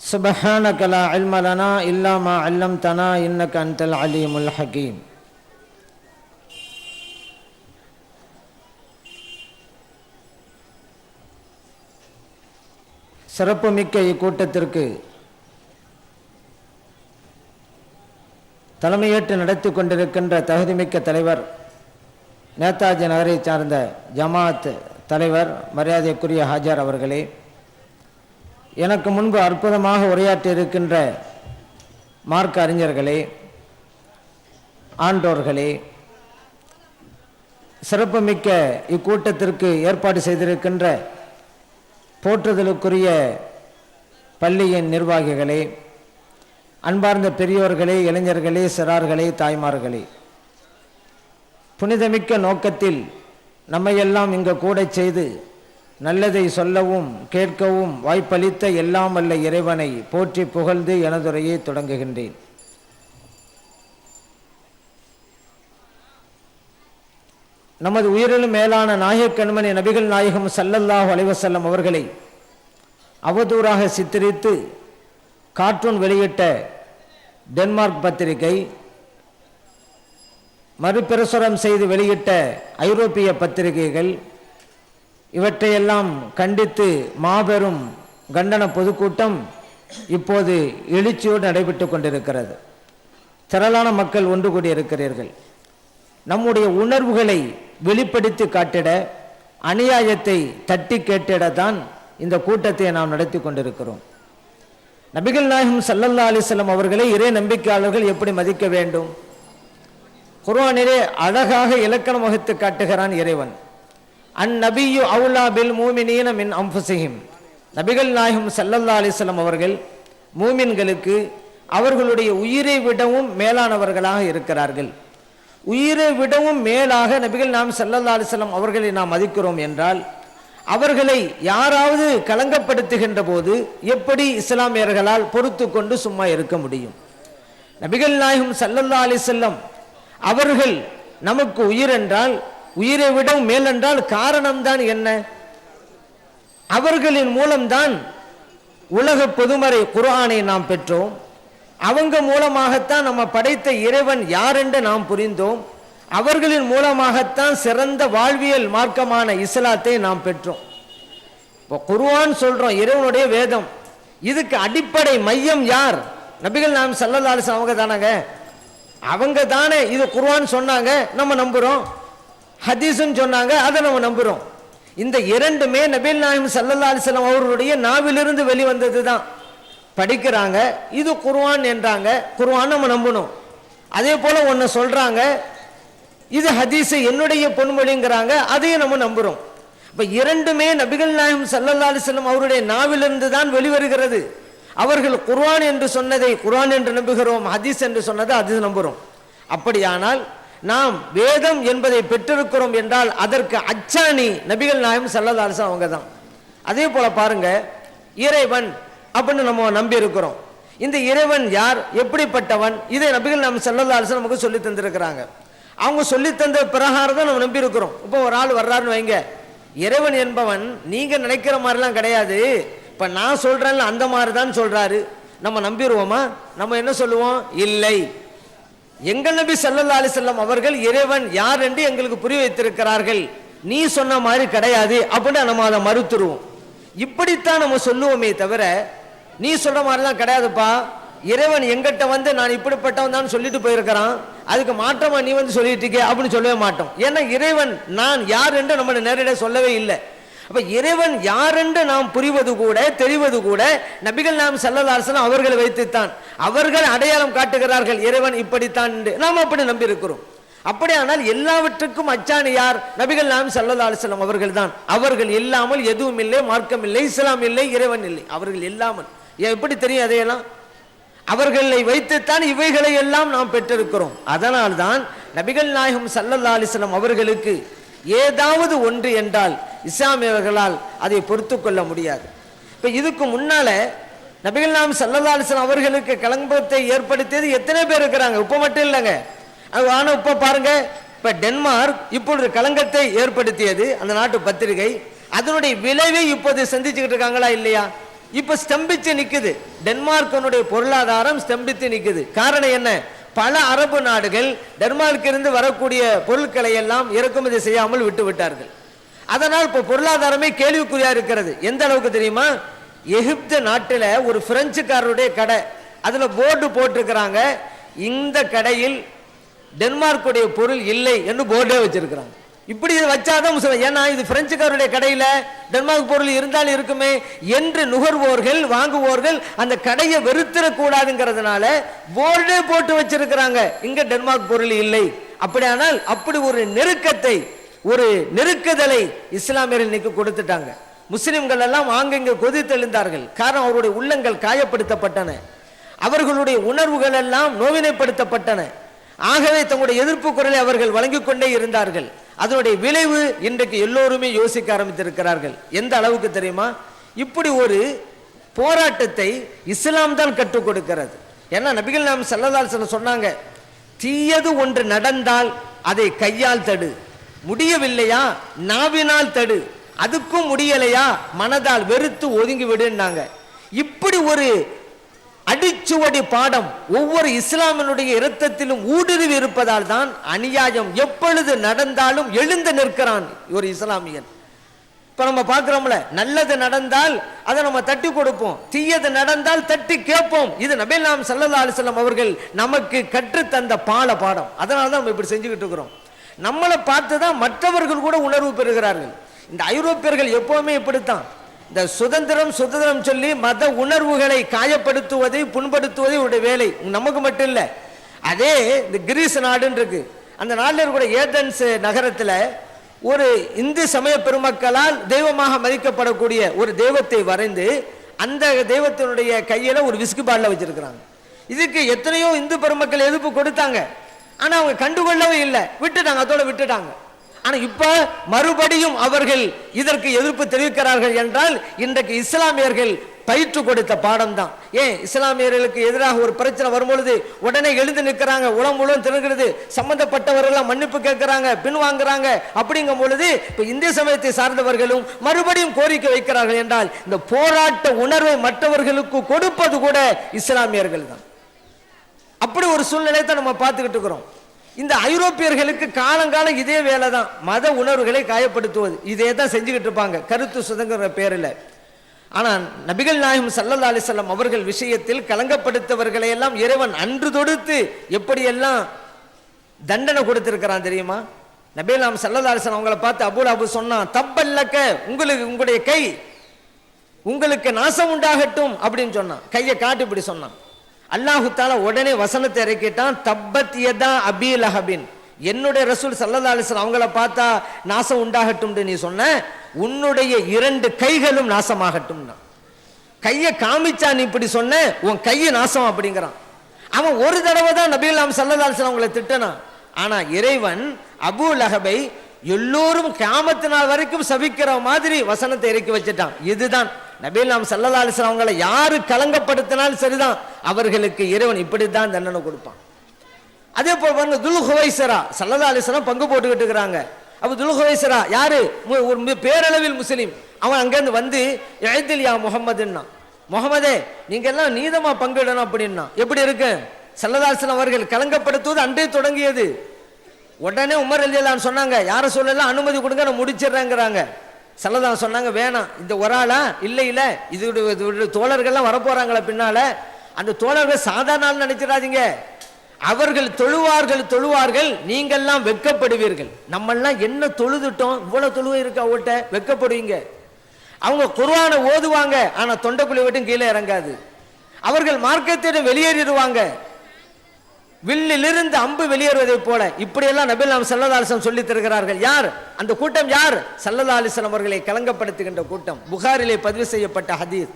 سبحانك لا علم لنا إلا ما علمتنا إنك أنت العليم الحكيم சிறப்புமிக்க இக்கூட்டத்திற்கு தலைமையேற்று நடத்தி கொண்டிருக்கின்ற தகுதிமிக்க தலைவர் நேதாஜி நகரை சார்ந்த ஜமாத் தலைவர் மரியாதைக்குரிய ஹாஜர் அவர்களே எனக்கு முன்பு அற்புதமாக உரையாற்றியிருக்கின்ற மார்க்க அறிஞர்களே ஆண்டோர்களே சிறப்புமிக்க இக்கூட்டத்திற்கு ஏற்பாடு செய்திருக்கின்ற போற்றுதலுக்குரிய பள்ளியின் நிர்வாகிகளே அன்பார்ந்த பெரியோர்களே இளைஞர்களே சிறார்களே தாய்மார்களே புனிதமிக்க நோக்கத்தில் நம்மையெல்லாம் இங்கு கூட செய்து நல்லதை சொல்லவும் கேட்கவும் வாய்ப்பளித்த எல்லாம் அல்ல இறைவனை போற்றி புகழ்ந்து எனதுரையை தொடங்குகின்றேன். நமது உயிரிலும் மேலான நாயக கண்மணி நபிகள் நாயகம் சல்லல்லாஹ் அலைவசல்லம் அவர்களை அவதூறாக சித்தரித்து கார்ட்டூன் வெளியிட்ட டென்மார்க் பத்திரிகை மறுபிரசுரம் செய்து வெளியிட்ட ஐரோப்பிய பத்திரிகைகள் இவற்றையெல்லாம் கண்டித்து மாபெரும் கண்டன பொதுக்கூட்டம் இப்போது எழுச்சியோடு நடைபெற்று கொண்டிருக்கிறது. திரளான மக்கள் ஒன்று கூடியிருக்கிறீர்கள். நம்முடைய உணர்வுகளை வெளிப்படுத்தி காட்டிட அநியாயத்தை தட்டி கேட்டிட தான் இந்த கூட்டத்தை நாம் நடத்தி கொண்டிருக்கிறோம். நபிகள் நாயகம் சல்லல்லா அலிஸ்லாம் அவர்களை இறை நம்பிக்கையாளர்கள் எப்படி மதிக்க வேண்டும்? குர்வானிலே அழகாக இலக்கணம் வகுத்து காட்டுகிறான் இறைவன். அந்நபியு அவுலா பில் மூமினீன மின் அம்புசிஹிம். நபிகள் நாயகம் சல்லல்லா அலிஸ்லாம் அவர்கள் மூமின்களுக்கு அவர்களுடைய உயிரை விடவும் மேலானவர்களாக இருக்கிறார்கள். உயிரை விடவும் மேலாக நபிகள் நாம் சல்லல்லா அலிஸ்லாம் அவர்களை நாம் மதிக்கிறோம் என்றால் அவர்களை யாராவது களங்கப்படுத்துகின்ற போது எப்படி இஸ்லாமியர்களால் பொறுத்து கொண்டு சும்மா இருக்க முடியும்? நபிகள் நாயகம் சல்லல்லா அலிசல்லம் அவர்கள் நமக்கு உயிர் என்றால் உயிரை விட மேல் என்றால் காரணம்தான் என்ன? அவர்களின் மூலம்தான் உலக பொதுமறை குரானை நாம் பெற்றோம். அவங்க மூலமாகத்தான் நம்ம படைத்த இறைவன் யார் என்று நாம் புரிந்தோம். அவர்களின் மூலமாகத்தான் சிறந்த வாழ்வியல் மார்க்கமான இஸ்லாத்தை நாம் பெற்றோம். இப்போ குருவான் சொல்றோம் இறைவனுடைய வேதம். இதுக்கு அடிப்படை மையம் யார்? நபிகள் நாம் சல்லல்லாலிஸ் அவங்க தானாங்க அவங்க தானே இது குருவான் சொன்னாங்க நம்ம நம்புறோம். ஹதீஸ்னு சொன்னாங்க அதை நம்ம நம்புகிறோம் இந்த இரண்டுமே நபீல் நாயம் சல்லல்லா அலிஸ்லாம் அவர்களுடைய நாவிலிருந்து வெளிவந்தது தான் படிக்கிறாங்க இது குர்வான் என்றாங்க குர்ஆன் நம்ம நம்பணும். அதே போல் ஒன்று சொல்கிறாங்க இது ஹதீஸ் என்னுடைய பொன்மொழிங்கிறாங்க அதையும் நம்ம நம்புகிறோம் இப்போ இரண்டுமே நபிகள் நாயம் சல்லல்லா அலிஸ்லம் அவருடைய நாவிலிருந்து தான் வெளிவருகிறது. அவர்கள் குர்வான் என்று சொன்னதை குர்வான் என்று நம்புகிறோம் ஹதீஸ் என்று சொன்னதை அது நம்புகிறோம் அப்படியானால் நாம் வேதம் என்பதை பெற்றிருக்கிறோம் என்றால் அதற்கு அச்சாணி நபிகள் நாயம் சல்லல்லா அவங்க தான் அதே போல பாருங்க இறைவன் அப்படின்னு நம்ம நம்பி இருக்கிறோம் இந்த இறைவன் யார்? எப்படிப்பட்டவன்? இதை நபிகள் நாம் செல்லதாரசு நமக்கு சொல்லி தந்திருக்கிறாங்க. அவங்க சொல்லி தந்த பிரகாரம் தான் நம்ம நம்பி இருக்கிறோம் இப்போ ஒரு ஆள் வர்றாருன்னு வைங்க. இறைவன் என்பவன் நீங்க நினைக்கிற மாதிரிலாம் கிடையாது. இப்ப நான் சொல்கிறேன்ல அந்த மாதிரி தான் சொல்றாரு. நம்ம நம்பிடுவோமா நம்ம என்ன சொல்லுவோம்? இல்லை. எங்கள் நபி சல்லல்லா அலிசல்லம் அவர்கள் இறைவன் யார் என்று எங்களுக்கு புரிய வைத்திருக்கிறார்கள். நீ சொன்ன மாதிரி கிடையாது அப்படின்னு நம்ம அதை மறுத்துருவோம். இப்படித்தான் நம்ம சொல்லுவோமே தவிர நீ சொல்ற மாதிரிலாம் கிடையாதுப்பா. இறைவன் எங்கிட்ட வந்து நான் இப்படிப்பட்டவன் தான் சொல்லிட்டு போயிருக்கிறான். அதுக்கு மாற்றமா நீ வந்து சொல்லிட்டு இருக்கே அப்படின்னு சொல்லவே மாட்டோம். ஏன்னா இறைவன் நான் யார் என்று நம்ம நேரடியாக சொல்லவே இல்லை. அப்ப இறைவன் யார் என்று நாம் புரிவது கூட தெரிவது கூட நபிகள் நாம் சல்லல்லாசனம் அவர்களை வைத்துத்தான். அவர்கள் அடையாளம் காட்டுகிறார்கள் இறைவன் இப்படித்தான் என்று. நாம் அப்படி நம்பி இருக்கிறோம் அப்படியானால் எல்லாவற்றுக்கும் அச்சாணி யார்? நபிகள் நாம் சல்லல்லா அவர்கள் தான் அவர்கள் இல்லாமல் எதுவும் இல்லை மார்க்கம் இல்லை இஸ்லாம் இல்லை இறைவன் இல்லை. அவர்கள் இல்லாமல். எப்படி தெரியும் அதையெல்லாம்? அவர்களை வைத்துத்தான் இவைகளை எல்லாம் நாம் பெற்றிருக்கிறோம். அதனால்தான் நபிகள் நாயகம் சல்லல்லா அலிஸ்லாம் அவர்களுக்கு ஏதாவது ஒன்று என்றால் இஸ்லாமியர்களால் அதை பொறுத்து கொள்ள முடியாது. இப்போ இதுக்கு முன்னால நபிகள் நாம் சல்லதாலிசன் அவர்களுக்கு கலம்பத்தை ஏற்படுத்தியது எத்தனை பேர் இருக்கிறாங்க? இப்போ மட்டும் இல்லைங்க. அது ஆனால் இப்போ பாருங்கள் இப்போ டென்மார்க் இப்பொழுது கலங்கத்தை ஏற்படுத்தியது அந்த நாட்டு பத்திரிகை. அதனுடைய விளைவை இப்போது சந்திச்சுக்கிட்டு இருக்காங்களா இல்லையா? இப்போ ஸ்தம்பித்து நிற்குது டென்மார்க்கனுடைய பொருளாதாரம் ஸ்தம்பித்து நிற்குது காரணம் என்ன? பல அரபு நாடுகள் டென்மார்க்கிலிருந்து வரக்கூடிய பொருட்களை எல்லாம் இறக்குமதி செய்யாமல் விட்டு விட்டார்கள். அதனால் இப்போ பொருளாதாரமே கேள்விக்குறியா இருக்கிறது. எந்த அளவுக்கு தெரியுமா? எகிப்து நாட்டில் ஒரு பிரெஞ்சுக்காரருடைய கடை. அதில் போர்டு போட்டிருக்கிறாங்க. இந்த கடையில் டென்மார்க்குடைய பொருள் இல்லை என்று போர்டே வச்சிருக்கிறாங்க. இப்படி இதை வச்சாதான் முஸ்லிம். ஏன்னா இது பிரெஞ்சுக்காரருடைய கடையில் டென்மார்க் பொருள் இருந்தாலும் இருக்குமே என்று நுகர்வோர்கள் வாங்குவோர்கள் அந்த கடையை வெறுத்திடக்கூடாதுங்கிறதுனால போர்டே போட்டு வச்சிருக்கிறாங்க. இங்க டென்மார்க் பொருள் இல்லை. அப்படியானால் அப்படி ஒரு நெருக்கத்தை ஒரு நெருக்குதலை இஸ்லாமியர்கள் இன்னைக்கு கொடுத்துட்டாங்க. முஸ்லிம்கள் எல்லாம் ஆங்கங்க கொதித்தெழுந்தார்கள் காரணம் அவருடைய உள்ளங்கள் காயப்படுத்தப்பட்டன. அவர்களுடைய உணர்வுகள் எல்லாம் நோவினைப்படுத்தப்பட்டன. ஆகவே தங்களுடைய எதிர்ப்பு குரலை அவர்கள் வழங்கிக் கொண்டே இருந்தார்கள். அதனுடைய விளைவு இன்றைக்கு எல்லோருமே யோசிக்க ஆரம்பித்திருக்கிறார்கள். எந்த அளவுக்கு தெரியுமா? இப்படி ஒரு போராட்டத்தை இஸ்லாம் தான் கற்றுக் கொடுக்கிறது. ஏன்னா நபிகள் நாம் செல்லதால் சொன்னாங்க தீயது ஒன்று நடந்தால் அதை கையால் தடு. முடியவில்லையா? நாவினால் தடு. அதுக்கும் முடியலையா? மனதால் வெறுத்து ஒதுங்கி விடுன்னாங்க இப்படி ஒரு அடிச்சுவடி பாடம் ஒவ்வொரு இஸ்லாமினுடைய இரத்தத்திலும் ஊடுருவி இருப்பதால் தான் அநியாயம் எப்பொழுது நடந்தாலும் எழுந்து நிற்கிறான் ஒரு இஸ்லாமியன். இப்ப நம்ம பார்க்கிறோம்ல நல்லது நடந்தால் அதை நம்ம தட்டி கொடுப்போம். தீயது நடந்தால் தட்டி கேட்போம். இது நபில் நாம் சல்லா அலிஸ்லாம் அவர்கள் நமக்கு கற்றுத்தந்த தந்த பால பாடம். அதனால தான் நம்ம இப்படி செஞ்சுக்கிட்டு இருக்கிறோம். நம்மளை பார்த்து தான் மற்றவர்கள் கூட உணர்வு பெறுகிறார்கள். இந்த ஐரோப்பியர்கள் எப்போவுமே இப்படித்தான். இந்த சுதந்திரம் சுதந்திரம் சொல்லி மத உணர்வுகளை காயப்படுத்துவதை புண்படுத்துவதை இவருடைய வேலை. நமக்கு மட்டும் இல்லை. அதே இந்த கிரீஸ் நாடுன்னு இருக்கு. அந்த நாட்டில் இருக்கக்கூடிய ஏதன்ஸ் நகரத்தில் ஒரு இந்து சமய பெருமக்களால் தெய்வமாக மதிக்கப்படக்கூடிய ஒரு தெய்வத்தை வரைந்து அந்த தெய்வத்தினுடைய கையில் ஒரு விஸ்கு பாட்டில் வச்சிருக்கிறாங்க. இதுக்கு எத்தனையோ இந்து பெருமக்கள் எதிர்ப்பு கொடுத்தாங்க. ஆனால் அவங்க கண்டுகொள்ளவே இல்லை. விட்டுட்டாங்க அதோட விட்டுட்டாங்க. ஆனால் இப்போ மறுபடியும் அவர்கள் இதற்கு எதிர்ப்பு தெரிவிக்கிறார்கள் என்றால் இன்றைக்கு இஸ்லாமியர்கள் பயிற்று கொடுத்த பாடம் தான் ஏன்? இஸ்லாமியர்களுக்கு எதிராக ஒரு பிரச்சனை வரும்பொழுது உடனே எழுந்து நிற்கிறாங்க உளம் உளம் திருகிறது சம்பந்தப்பட்டவர்கள் மன்னிப்பு கேட்கிறாங்க பின்வாங்குறாங்க அப்படிங்கும் பொழுது இப்போ இந்திய சமயத்தை சார்ந்தவர்களும் மறுபடியும் கோரிக்கை வைக்கிறார்கள் என்றால் இந்த போராட்ட உணர்வை மற்றவர்களுக்கு கொடுப்பது கூட இஸ்லாமியர்கள் தான் அப்படி ஒரு சூழ்நிலையை தான் நம்ம பார்த்துக்கிட்டு இருக்கிறோம். இந்த ஐரோப்பியர்களுக்கு காலங்காலம் இதே வேலை தான். மத உணர்வுகளை காயப்படுத்துவது. இதே தான் செஞ்சுக்கிட்டு இருப்பாங்க. கருத்து சுதந்திர பேரில். ஆனால் நபிகள் நாயகம் சல்லல்லா அலிசல்லாம் அவர்கள் விஷயத்தில் கலங்கப்படுத்தவர்களை எல்லாம் இறைவன் அன்று தொடுத்து எப்படியெல்லாம் தண்டனை கொடுத்திருக்கிறான் தெரியுமா? நபிகள் நாம் சல்லல்லா அலிசல்லாம் அவங்கள பார்த்து அபுல் அபு சொன்னான் தப்பல்லக்க உங்களுக்கு உங்களுடைய கை உங்களுக்கு நாசம் உண்டாகட்டும் அப்படின்னு சொன்னான். கையை காட்டு இப்படி சொன்னான். அல்லாஹுத்தால உடனே வசனத்தை இறக்கிட்டான். தப்பத் யதா அபி லஹபின். என்னுடைய ரசூல் சல்லல்லா அலிஸ்லாம் அவங்கள பார்த்தா நாசம் உண்டாகட்டும் நீ சொன்ன உன்னுடைய இரண்டு கைகளும் நாசமாகட்டும் கையை காமிச்சா நீ இப்படி சொன்ன உன் கையை நாசம் அப்படிங்கிறான். அவன் ஒரு தடவை தான் நபீல் நாம் சல்லல்லா அலிஸ்லாம் அவங்களை திட்டனான் ஆனா இறைவன் அபு லஹபை எல்லோரும் கியாமத்து நாள் வரைக்கும் சபிக்கிற மாதிரி வசனத்தை இறக்கி வச்சுட்டான். இதுதான் நபீல் நாம் சல்லல்லா அவங்களை யாரு கலங்கப்படுத்தினாலும் சரிதான். அவர்களுக்கு இறைவன் இப்படித்தான் தண்டனை கொடுப்பான். அதே போல் பாருங்க துல் ஹுவைசரா சல்லல்லா பங்கு போட்டுக்கிட்டு இருக்கிறாங்க. அப்போ துல் ஹுவைசரா யாரு ஒரு பேரளவில் முஸ்லீம். அவன் அங்கேருந்து வந்து எழுதில்யா முகமதுன்னா முகமதே நீங்க எல்லாம் நீதமா பங்கிடணும் அப்படின்னா. எப்படி இருக்கு? சல்லதாசன் அவர்கள் கலங்கப்படுத்துவது அன்றே தொடங்கியது. உடனே உமர் அலியலான்னு சொன்னாங்க யாரை சொல்லலாம் அனுமதி கொடுங்க நான் முடிச்சிடுறேங்கிறாங்க சல்லதான் சொன்னாங்க வேணாம். இந்த ஒரு ஆளா? இல்லை இல்லை. இது இது தோழர்கள்லாம் வரப்போகிறாங்களா பின்னால். அந்த தோழர்கள் சாதாரண ஆள் நினைச்சிடாதீங்க. அவர்கள் தொழுவார்கள் தொழுவார்கள். நீங்கள்லாம் வெட்கப்படுவீர்கள். நம்மெல்லாம் என்ன தொழுதுட்டோம்? இவ்வளோ தொழுவை இருக்கு அவட்ட வெட்கப்படுவீங்க. அவங்க குருவான ஓதுவாங்க ஆனால் தொண்டைக்குழி விட்டும் கீழே இறங்காது. அவர்கள் மார்க்கத்திடம் வெளியேறிடுவாங்க. வில்லிலிருந்து அம்பு வெளியேறுவதைப் போல இப்படியெல்லாம் நபில் நாம் சல்லல்லா அலிஸ்லாம் சொல்லி தருகிறார்கள். யார்? அந்த கூட்டம் யார்? சல்லல்லா அலிஸ்லாம் அவர்களை கலங்கப்படுத்துகின்ற கூட்டம். புகாரிலே பதிவு செய்யப்பட்ட ஹதீஸ்.